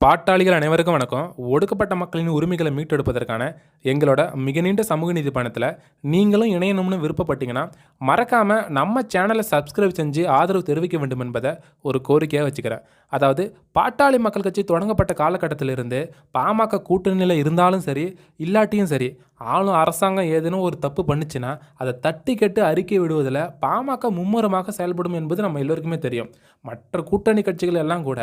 பாட்டாளிகள் அனைவருக்கும் வணக்கம். ஒடுக்கப்பட்ட மக்களின் உரிமைகளை மீட்டெடுப்பதற்கான எங்களோட மிக நீண்ட சமூக நீதி பணத்தில் நீங்களும் இணையணும்னு விருப்பப்பட்டீங்கன்னா மறக்காமல் நம்ம சேனலை சப்ஸ்கிரைப் செஞ்சு ஆதரவு தெரிவிக்க வேண்டும் என்பதை ஒரு கோரிக்கையாக வச்சுக்கிறேன். அதாவது பாட்டாளி மக்கள் கட்சி தொடங்கப்பட்ட காலகட்டத்திலிருந்து பாமக கூட்டணியில் இருந்தாலும் சரி இல்லாட்டியும் சரி ஆளும் அரசாங்கம் ஏதேனும் ஒரு தப்பு பண்ணுச்சுன்னா அதை தட்டி கெட்டு அறிக்கை விடுவதில் பாமக மும்முரமாக செயல்படும் என்பது நம்ம எல்லோருக்குமே தெரியும். மற்ற கூட்டணி கட்சிகள் எல்லாம் கூட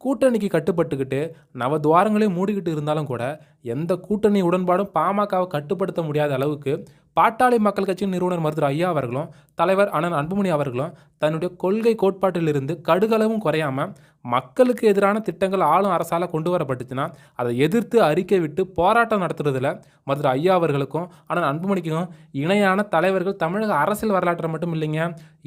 கூட்டணிக்கு கட்டுப்பட்டுக்கிட்டு நவதுவாரங்களையும் மூடிக்கிட்டு இருந்தாலும் கூட எந்த கூட்டணி உடன்பாடும் பாமகவை கட்டுப்படுத்த முடியாத அளவுக்கு பாட்டாளி மக்கள் கட்சியின் நிறுவனர் மருத்துவர் ஐயா அவர்களும் தலைவர் அண்ணன் அன்புமணி அவர்களும் தன்னுடைய கொள்கை கோட்பாட்டிலிருந்து கடுகளவும் குறையாமல் மக்களுக்கு எதிரான திட்டங்கள் ஆளும் அரசால் கொண்டு வரப்பட்டுச்சுன்னா அதை எதிர்த்து அறிக்கை விட்டு போராட்டம் நடத்துறதுல மதுரை ஐயா அவர்களுக்கும் அண்ணன் அன்புமணிக்கும் இணையான தலைவர்கள் தமிழக அரசியல் வரலாற்றில் மட்டும் இல்லைங்க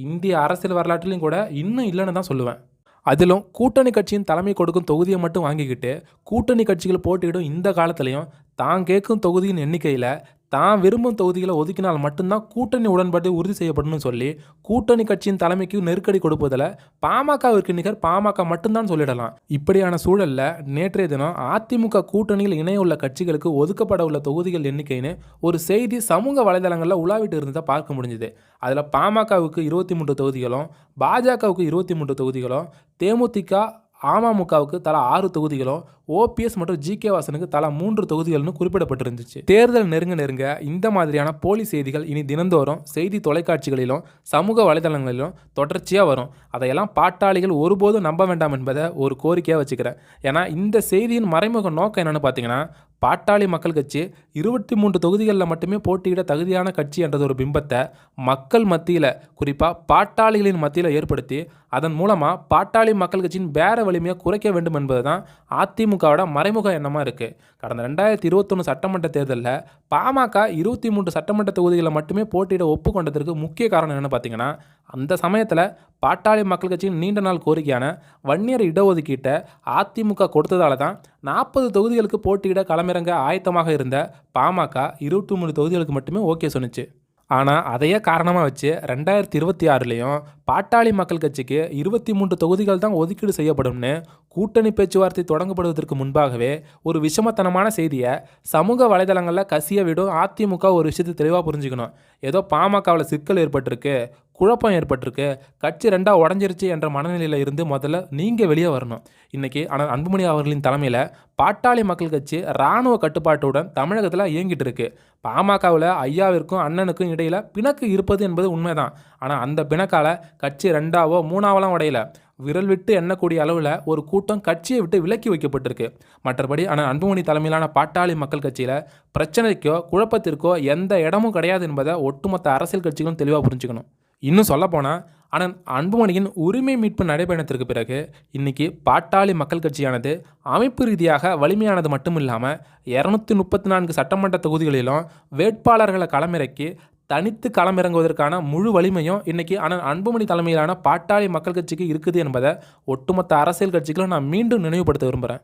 இந்திய அரசியல் வரலாற்றிலையும் கூட இன்னும் இல்லைன்னு தான் சொல்லுவேன். அதிலும் கூட்டணி கட்சியின் தலைமை கொடுக்கும் தொகுதியை மட்டும் வாங்கிக்கிட்டு கூட்டணி கட்சிகள் போட்டியிடும் இந்த காலத்திலையும் தான் கேட்கும் தொகுதியின் எண்ணிக்கையில் தான் விரும்பும் தொகுதிகளை ஒதுக்கினால் மட்டும்தான் கூட்டணி உடன்பாடு உறுதி செய்யப்படும்னு சொல்லி கூட்டணி கட்சியின் தலைமைக்கு நெருக்கடி கொடுப்பதில் பாமகவிற்கு நிகர் பாமக மட்டும்தான் சொல்லிடலாம். இப்படியான சூழலில் நேற்றைய தினம் அதிமுக கூட்டணியில் இணைய உள்ள கட்சிகளுக்கு ஒதுக்கப்பட உள்ள தொகுதிகள் எண்ணிக்கைன்னு ஒரு செய்தி சமூக வலைதளங்களில் உலாவிட்டு இருந்ததை பார்க்க முடிஞ்சுது. அதில் பாமகவுக்கு இருபத்தி மூன்று தொகுதிகளும் பாஜகவுக்கு இருபத்தி மூன்று தொகுதிகளும் தேமுதிக அமமுகவுக்கு தலா ஆறு தொகுதிகளும் ஓபிஎஸ் மற்றும் ஜி கே வாசனுக்கு தலா மூன்று தொகுதிகள்னு குறிப்பிடப்பட்டிருந்துச்சு. தேர்தல் நெருங்க நெருங்க இந்த மாதிரியான போலி செய்திகள் இனி தினந்தோறும் செய்தி தொலைக்காட்சிகளிலும் சமூக வலைதளங்களிலும் தொடர்ச்சியாக வரும். அதையெல்லாம் பாட்டாளிகள் ஒருபோதும் நம்ப வேண்டாம் என்பதை ஒரு கோரிக்கையாக வச்சுக்கிறேன். ஏன்னா இந்த செய்தியின் மறைமுக நோக்கம் என்னென்னு பார்த்தீங்கன்னா பாட்டாளி மக்கள் கட்சி இருபத்தி மூன்று தொகுதிகளில் மட்டுமே போட்டியிட தகுதியான கட்சி என்றது ஒரு பிம்பத்தை மக்கள் மத்தியில் குறிப்பாக பாட்டாளிகளின் மத்தியில் ஏற்படுத்தி அதன் மூலமாக பாட்டாளி மக்கள் கட்சியின் பேர வலிமையை குறைக்க வேண்டும் என்பது தான் அதிமுக திமுகவோட மறைமுக எண்ணமாக இருக்குது கடந்த ரெண்டாயிரத்தி இருபத்தொன்று சட்டமன்ற தேர்தலில் பாமக இருபத்தி மூன்று சட்டமன்ற தொகுதிகளை மட்டுமே போட்டியிட ஒப்புக்கொண்டதற்கு முக்கிய காரணம் என்னென்னு பார்த்தீங்கன்னா அந்த சமயத்தில் பாட்டாளி மக்கள் கட்சியின் நீண்ட நாள் கோரிக்கையான வன்னியர் இடஒதுக்கீட்டை அதிமுக கொடுத்ததால தான் நாற்பது தொகுதிகளுக்கு போட்டியிட களமிறங்க ஆயத்தமாக இருந்த பாமக இருபத்தி மூணு தொகுதிகளுக்கு மட்டுமே ஓகே சொன்னிச்சு. ஆனால் அதையே காரணமாக வச்சு ரெண்டாயிரத்தி இருபத்தி ஆறுலேயும் பாட்டாளி மக்கள் கட்சிக்கு இருபத்தி மூன்று தொகுதிகள் தான் ஒதுக்கீடு செய்யப்படும்னு கூட்டணி பேச்சுவார்த்தை தொடங்கப்படுவதற்கு முன்பாகவே ஒரு விஷமத்தனமான செய்தியை சமூக வலைதளங்களில் கசிய விடும் அதிமுக ஒரு விஷயத்தை தெளிவாக புரிஞ்சுக்கணும். ஏதோ பாமகவில் சிக்கல் ஏற்பட்டிருக்கு குழப்பம் ஏற்பட்டிருக்கு கட்சி ரெண்டாக உடஞ்சிருச்சு என்ற மனநிலையில் இருந்து முதல்ல நீங்கள் வெளியே வரணும். இன்றைக்கி ஆனால் அன்புமணி அவர்களின் தலைமையில் பாட்டாளி மக்கள் கட்சி இராணுவ கட்டுப்பாட்டுடன் தமிழகத்தில் இயங்கிட்டு இருக்கு. பாமகவில் ஐயாவிற்கும் அண்ணனுக்கும் இடையில் பிணக்கு இருப்பது என்பது உண்மைதான். ஆனால் அந்த பிணக்கால கட்சி ரெண்டாவோ மூணாவெல்லாம் உடையல. விரல் விட்டு எண்ணக்கூடிய அளவில் ஒரு கூட்டம் கட்சியை விட்டு விலக்கி வைக்கப்பட்டிருக்கு. மற்றபடி ஆனால் அன்புமணி தலைமையிலான பாட்டாளி மக்கள் கட்சியில் பிரச்சனைக்கோ குழப்பத்திற்கோ எந்த இடமும் கிடையாது என்பதை ஒட்டுமொத்த அரசியல் கட்சிகளும் தெளிவாக புரிஞ்சுக்கணும். இன்னும் சொல்லப்போனால் ஆனால் அன்புமணியின் உரிமை மீட்பு நடைபயணத்திற்கு பிறகு இன்னைக்கு பாட்டாளி மக்கள் கட்சியானது அமைப்பு ரீதியாக வலிமையானது மட்டும் இல்லாமல் இரநூத்தி முப்பத்தி நான்கு சட்டமன்ற தொகுதிகளிலும் வேட்பாளர்களை களமிறக்கி தனித்து களமிறங்குவதற்கான முழு வலிமையும் இன்றைக்கி ஆனால் அன்புமணி தலைமையிலான பாட்டாளி மக்கள் கட்சிக்கு இருக்குது என்பதை ஒட்டுமொத்த அரசியல் கட்சிகளும் நான் மீண்டும் நினைவுபடுத்த விரும்புகிறேன்